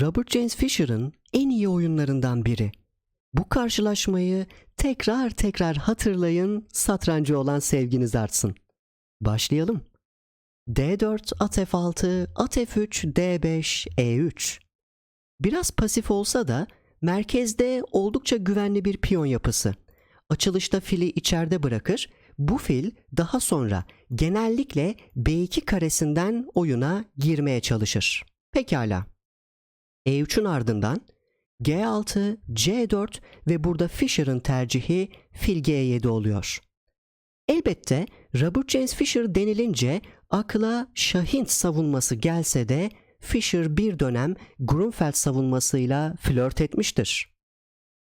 Robert James Fisher'ın en iyi oyunlarından biri. Bu karşılaşmayı tekrar tekrar hatırlayın, satrancı olan sevginiz artsın. Başlayalım. D4, at F6, at F3, D5, E3. Biraz pasif olsa da merkezde oldukça güvenli bir piyon yapısı. Açılışta fili içeride bırakır, bu fil daha sonra genellikle B2 karesinden oyuna girmeye çalışır. Pekala. E3'ün ardından G6, C4 ve burada Fisher'ın tercihi fil G7 oluyor. Elbette Robert James Fisher denilince akla Şahint savunması gelse de Fisher bir dönem Grunfeld savunmasıyla flört etmiştir.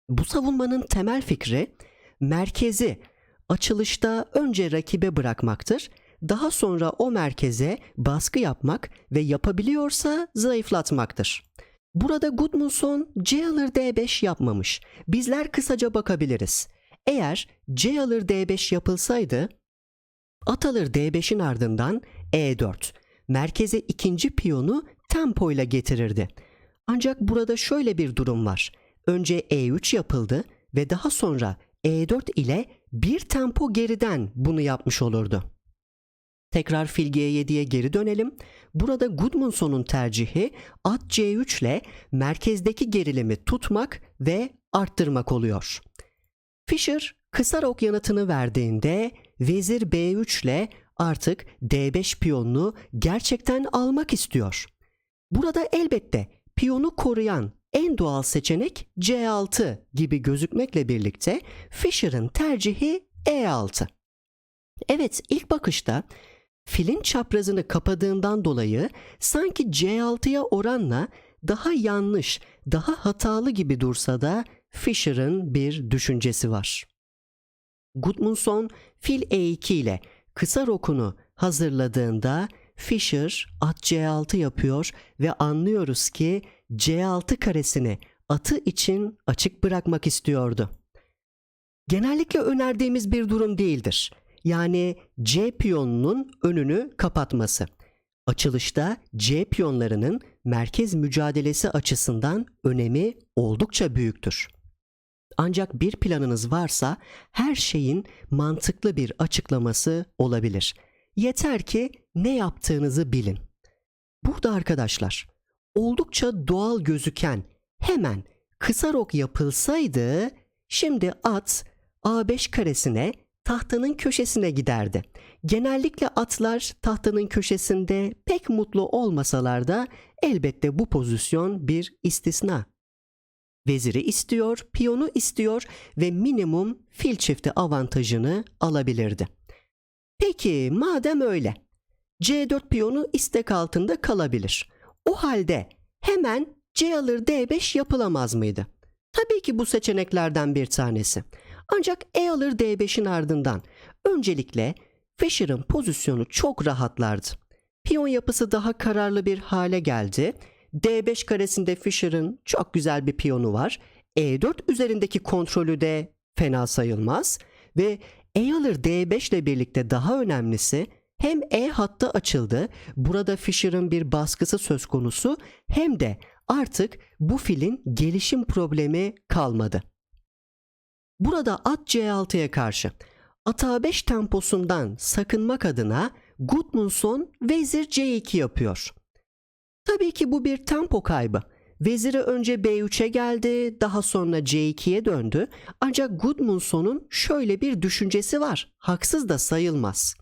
Bu savunmanın temel fikri merkezi açılışta önce rakibe bırakmaktır, daha sonra o merkeze baskı yapmak ve yapabiliyorsa zayıflatmaktır. Burada Gudmundsson C alır D5 yapmamış. Bizler kısaca bakabiliriz. Eğer C alır D5 yapılsaydı at alır D5'in ardından E4. Merkeze ikinci piyonu tempo ile getirirdi. Ancak burada şöyle bir durum var. Önce E3 yapıldı ve daha sonra E4 ile bir tempo geriden bunu yapmış olurdu. Tekrar fil G7'ye geri dönelim. Burada Gudmundsson'un tercihi at C3 ile merkezdeki gerilimi tutmak ve arttırmak oluyor. Fischer kısa rok yanıtını verdiğinde vezir B3 ile artık D5 piyonunu gerçekten almak istiyor. Burada elbette piyonu koruyan en doğal seçenek C6 gibi gözükmekle birlikte Fischer'ın tercihi E6. Evet ilk bakışta filin çaprazını kapadığından dolayı sanki C6'ya oranla daha yanlış, daha hatalı gibi dursa da Fisher'ın bir düşüncesi var. Gudmundsson fil E2 ile kısa rokunu hazırladığında Fisher at C6 yapıyor ve anlıyoruz ki C6 karesini atı için açık bırakmak istiyordu. Genellikle önerdiğimiz bir durum değildir. Yani C piyonunun önünü kapatması. Açılışta C piyonlarının merkez mücadelesi açısından önemi oldukça büyüktür. Ancak bir planınız varsa her şeyin mantıklı bir açıklaması olabilir. Yeter ki ne yaptığınızı bilin. Burada arkadaşlar oldukça doğal gözüken hemen kısa rok yapılsaydı şimdi at A5 karesine tahtanın köşesine giderdi. Genellikle atlar tahtanın köşesinde pek mutlu olmasalar da elbette bu pozisyon bir istisna. Veziri istiyor, piyonu istiyor ve minimum fil çifti avantajını alabilirdi. Peki madem öyle, C4 piyonu istek altında kalabilir. O halde hemen C alır D5 yapılamaz mıydı? Tabii ki bu seçeneklerden bir tanesi. Ancak E alır D5'in ardından öncelikle Fischer'ın pozisyonu çok rahatlardı. Piyon yapısı daha kararlı bir hale geldi. D5 karesinde Fischer'ın çok güzel bir piyonu var. E4 üzerindeki kontrolü de fena sayılmaz ve E alır D5 ile birlikte daha önemlisi hem E hatta açıldı. Burada Fischer'ın bir baskısı söz konusu hem de artık bu filin gelişim problemi kalmadı. Burada at C6'ya karşı at A5 temposundan sakınmak adına Gudmundsson vezir C2 yapıyor. Tabii ki bu bir tempo kaybı. Veziri önce B3'e geldi, daha sonra C2'ye döndü. Ancak Gudmundsson'un şöyle bir düşüncesi var. Haksız da sayılmaz.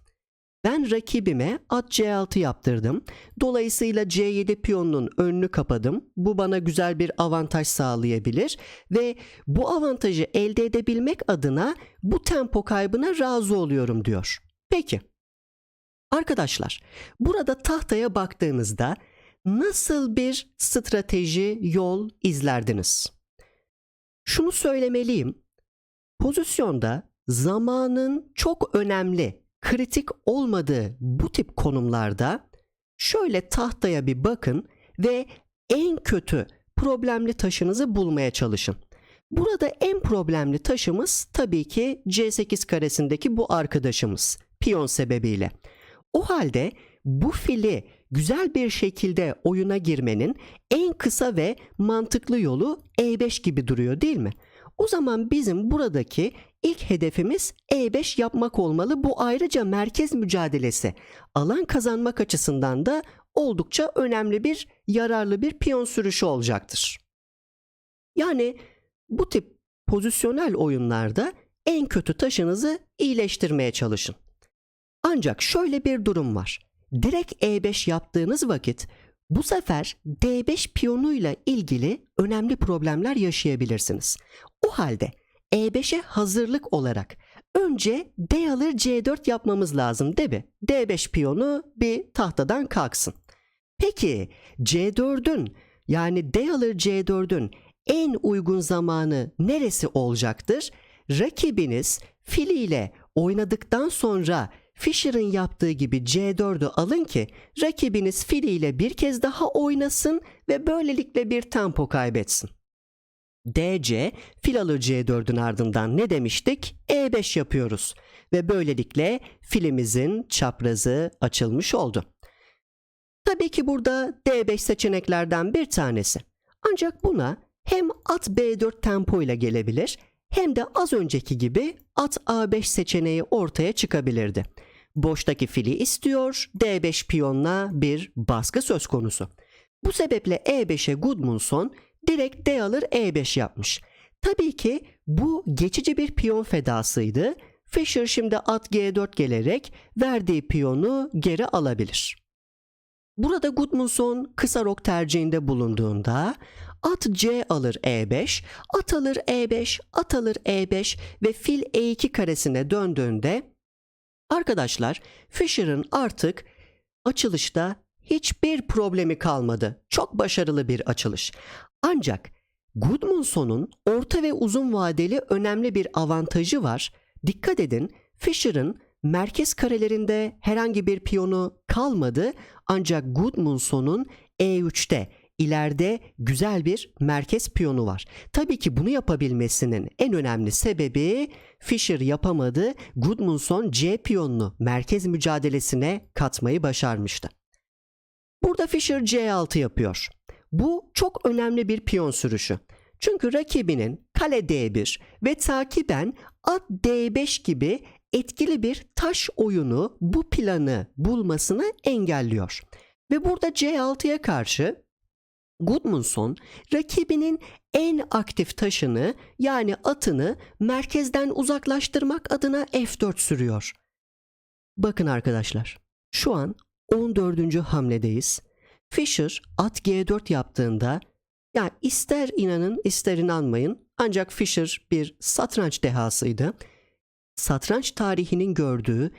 Ben rakibime at C6 yaptırdım. Dolayısıyla C7 piyonunun önünü kapadım. Bu bana güzel bir avantaj sağlayabilir ve bu avantajı elde edebilmek adına bu tempo kaybına razı oluyorum diyor. Peki. Arkadaşlar, burada tahtaya baktığınızda nasıl bir strateji yol izlerdiniz? Şunu söylemeliyim. Pozisyonda zamanın çok önemli kritik olmadığı bu tip konumlarda şöyle tahtaya bir bakın ve en kötü problemli taşınızı bulmaya çalışın. Burada en problemli taşımız tabii ki C8 karesindeki bu arkadaşımız piyon sebebiyle. O halde bu fili güzel bir şekilde oyuna girmenin en kısa ve mantıklı yolu E5 gibi duruyor değil mi? O zaman bizim buradaki ilk hedefimiz E5 yapmak olmalı. Bu ayrıca merkez mücadelesi alan kazanmak açısından da oldukça önemli bir yararlı bir piyon sürüşü olacaktır. Yani bu tip pozisyonel oyunlarda en kötü taşınızı iyileştirmeye çalışın. Ancak şöyle bir durum var. Direkt E5 yaptığınız vakit bu sefer D5 piyonuyla ilgili önemli problemler yaşayabilirsiniz. O halde E5'e hazırlık olarak önce D alır C4 yapmamız lazım değil mi? D5 piyonu bir tahtadan kalksın. Peki C4'ün yani D alır C4'ün en uygun zamanı neresi olacaktır? Rakibiniz filiyle oynadıktan sonra Fischer'ın yaptığı gibi C4'ü alın ki rakibiniz filiyle bir kez daha oynasın ve böylelikle bir tempo kaybetsin. DC fil alır C4'ün ardından ne demiştik? E5 yapıyoruz ve böylelikle filimizin çaprazı açılmış oldu. Tabii ki burada D5 seçeneklerden bir tanesi. Ancak buna hem at B4 tempo ile gelebilir hem de az önceki gibi at A5 seçeneği ortaya çıkabilirdi. Boştaki fili istiyor, D5 piyonla bir baskı söz konusu. Bu sebeple E5'e Gudmundsson direkt D alır E5 yapmış. Tabii ki bu geçici bir piyon fedasıydı. Fischer şimdi at G4 gelerek verdiği piyonu geri alabilir. Burada Gudmundsson kısa rok tercihinde bulunduğunda at C alır E5, at alır E5, at alır E5 ve fil E2 karesine döndüğünde arkadaşlar Fischer'ın artık açılışta hiçbir problemi kalmadı. Çok başarılı bir açılış. Ancak Gudmundsson'un orta ve uzun vadeli önemli bir avantajı var. Dikkat edin Fischer'ın merkez karelerinde herhangi bir piyonu kalmadı ancak Gudmundsson'un E3'te ileride güzel bir merkez piyonu var. Tabii ki bunu yapabilmesinin en önemli sebebi Fischer yapamadı. Gudmundsson C piyonunu merkez mücadelesine katmayı başarmıştı. Burada Fischer C6 yapıyor. Bu çok önemli bir piyon sürüşü. Çünkü rakibinin kale D1 ve takiben at D5 gibi etkili bir taş oyunu bu planı bulmasını engelliyor. Ve burada C6'ya karşı Gudmundsson rakibinin en aktif taşını yani atını merkezden uzaklaştırmak adına F4 sürüyor. Bakın arkadaşlar şu an 14. hamledeyiz. Fischer at G4 yaptığında yani ister inanın ister inanmayın ancak Fischer bir satranç dehasıydı. Satranç tarihinin gördüğü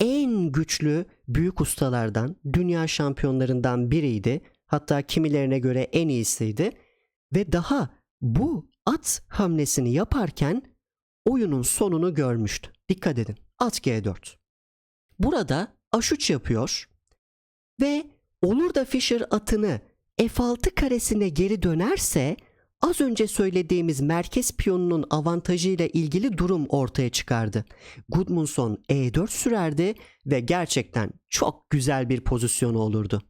en güçlü büyük ustalardan, dünya şampiyonlarından biriydi. Hatta kimilerine göre en iyisiydi. Ve daha bu at hamlesini yaparken oyunun sonunu görmüştü. Dikkat edin. At G4. Burada H3 yapıyor ve olur da Fischer atını F6 karesine geri dönerse az önce söylediğimiz merkez piyonunun avantajıyla ilgili durum ortaya çıkardı. Gudmundsson E4 sürerdi ve gerçekten çok güzel bir pozisyonu olurdu.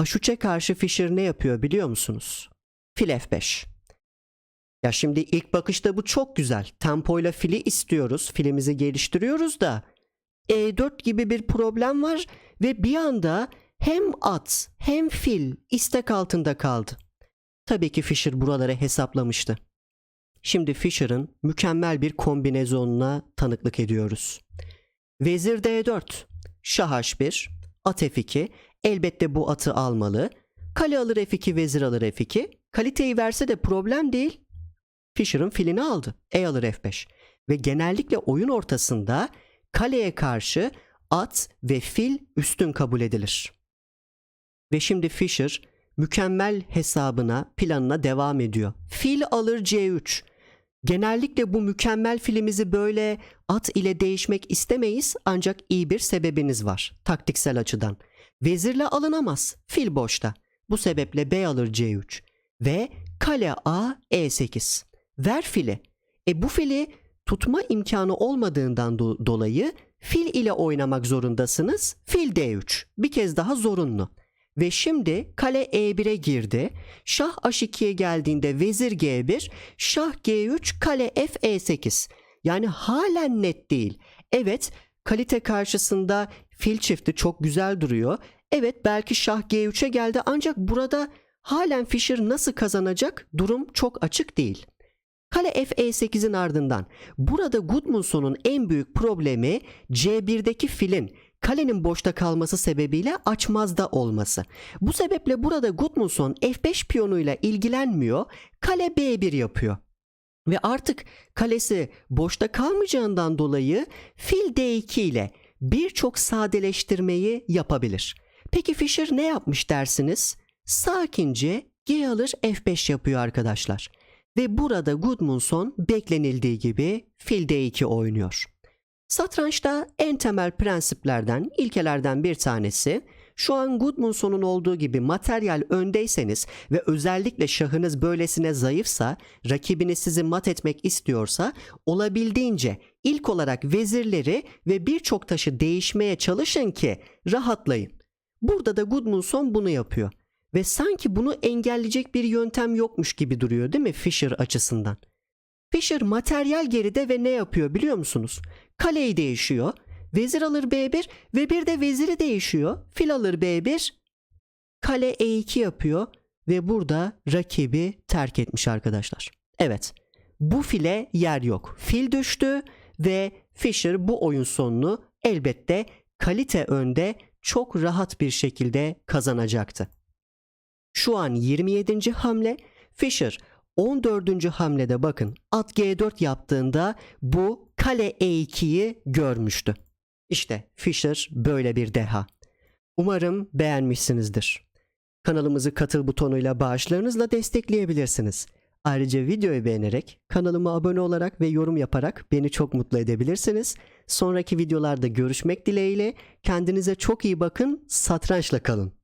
H3'e karşı Fischer ne yapıyor biliyor musunuz? Fil F5. Ya şimdi ilk bakışta bu çok güzel. Tempoyla fili istiyoruz. Filimizi geliştiriyoruz da E4 gibi bir problem var ve bir anda hem at hem fil istek altında kaldı. Tabii ki Fischer buraları hesaplamıştı. Şimdi Fischer'ın mükemmel bir kombinezonuna tanıklık ediyoruz. Vezir D4, Şah H1, At F2, elbette bu atı almalı. Kale alır F2, vezir alır F2. Kaliteyi verse de problem değil. Fischer'ın filini aldı. E alır F5. Ve genellikle oyun ortasında kaleye karşı at ve fil üstün kabul edilir. Ve şimdi Fischer mükemmel hesabına, planına devam ediyor. Fil alır C3. Genellikle bu mükemmel filimizi böyle at ile değişmek istemeyiz ancak iyi bir sebebiniz var taktiksel açıdan. Vezirle alınamaz. Fil boşta. Bu sebeple B alır C3 ve kale A E8. Ver fili. E bu fili tutma imkanı olmadığından do- dolayı fil ile oynamak zorundasınız. Fil D3. Bir kez daha zorunlu. Ve şimdi kale E1'e girdi. Şah H2'ye geldiğinde vezir G1, şah G3, kale F E8. Yani halen net değil. Evet, kalite karşısında fil çifti çok güzel duruyor. Evet, belki şah G3'e geldi ancak burada halen Fischer nasıl kazanacak durum çok açık değil. Kale F E8'in ardından burada Gudmundsson'un en büyük problemi C1'deki filin kalenin boşta kalması sebebiyle açmazda olması. Bu sebeple burada Gudmundsson F5 piyonuyla ilgilenmiyor, kale B1 yapıyor. Ve artık kalesi boşta kalmayacağından dolayı fil D2 ile birçok sadeleştirmeyi yapabilir. Peki Fischer ne yapmış dersiniz? Sakince G alır F5 yapıyor arkadaşlar. Ve burada Gudmundsson beklenildiği gibi fil D2 oynuyor. Satrançta en temel prensiplerden, ilkelerden bir tanesi şu an Gudmundsson'un olduğu gibi materyal öndeyseniz ve özellikle şahınız böylesine zayıfsa, rakibiniz sizi mat etmek istiyorsa olabildiğince ilk olarak vezirleri ve birçok taşı değişmeye çalışın ki rahatlayın. Burada da Gudmundsson bunu yapıyor. Ve sanki bunu engelleyecek bir yöntem yokmuş gibi duruyor değil mi Fischer açısından? Fischer materyal geride ve ne yapıyor biliyor musunuz? Kaleyi değişiyor. Vezir alır B1 ve bir de veziri değişiyor. Fil alır B1. Kale E2 yapıyor ve burada rakibi terk etmiş arkadaşlar. Evet. Bu file yer yok. Fil düştü ve Fischer bu oyun sonunu elbette kalite önde çok rahat bir şekilde kazanacaktı. Şu an 27. hamle. Fischer 14. hamlede bakın at G4 yaptığında bu kale E2'yi görmüştü. İşte Fischer böyle bir deha. Umarım beğenmişsinizdir. Kanalımızı katıl butonuyla bağışlarınızla destekleyebilirsiniz. Ayrıca videoyu beğenerek, kanalıma abone olarak ve yorum yaparak beni çok mutlu edebilirsiniz. Sonraki videolarda görüşmek dileğiyle kendinize çok iyi bakın, satrançla kalın.